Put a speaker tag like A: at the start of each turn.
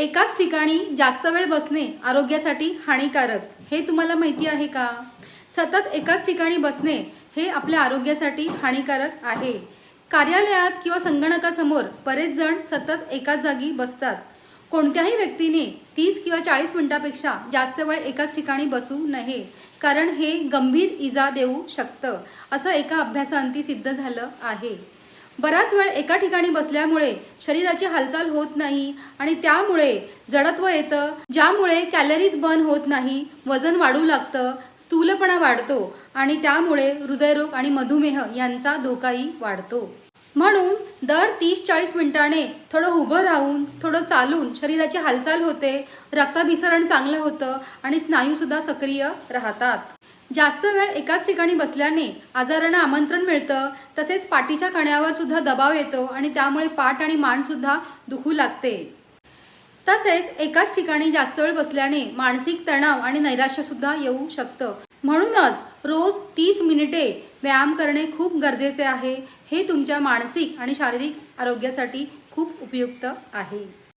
A: एकाच ठिकाणी जास्त वेळ बसणे आरोग्यासाठी हानिकारक हे तुम्हाला माहिती आहे का? सतत एकाच ठिकाणी बसणे हे आपल्या आरोग्यासाठी हानिकारक आहे. कार्यालयात किंवा संगणकासमोर बरेच जण सतत एकाच जागी बसतात. कोणत्याही व्यक्तीने तीस किंवा चाळीस मिनिटापेक्षा जास्त वेळ एकाच ठिकाणी बसू नये कारण हे गंभीर इजा देऊ शकतं असं एका अभ्यासांती सिद्ध झालं आहे. बराच वेळ एका ठिकाणी बसल्यामुळे शरीराची हालचाल होत नाही आणि त्यामुळे जडत्व येतं ज्यामुळे कॅलरीज बर्न होत नाही वजन वाढू लागतं स्थूलपणा वाढतो आणि त्यामुळे हृदयरोग आणि मधुमेह यांचा धोकाही वाढतो. म्हणून दर तीस चाळीस मिनिटाने थोडं उभं राहून थोडं चालून शरीराची हालचाल होते रक्ताभिसरण चांगलं होतं आणि स्नायूसुद्धा सक्रिय राहतात. जास्त वेळ एकाच ठिकाणी बसल्याने आजारांना आमंत्रण मिळतं. तसेच पाठीच्या कण्यावर सुद्धा दबाव येतो आणि त्यामुळे पाठ आणि मान सुद्धा दुखू लागते. तसेच एकाच ठिकाणी जास्त वेळ बसल्याने मानसिक तणाव आणि नैराश्य सुद्धा येऊ शकतं. म्हणूनच रोज तीस मिनिटे व्यायाम करणे खूप गरजेचे आहे. हे तुमच्या मानसिक आणि शारीरिक आरोग्यासाठी खूप उपयुक्त आहे.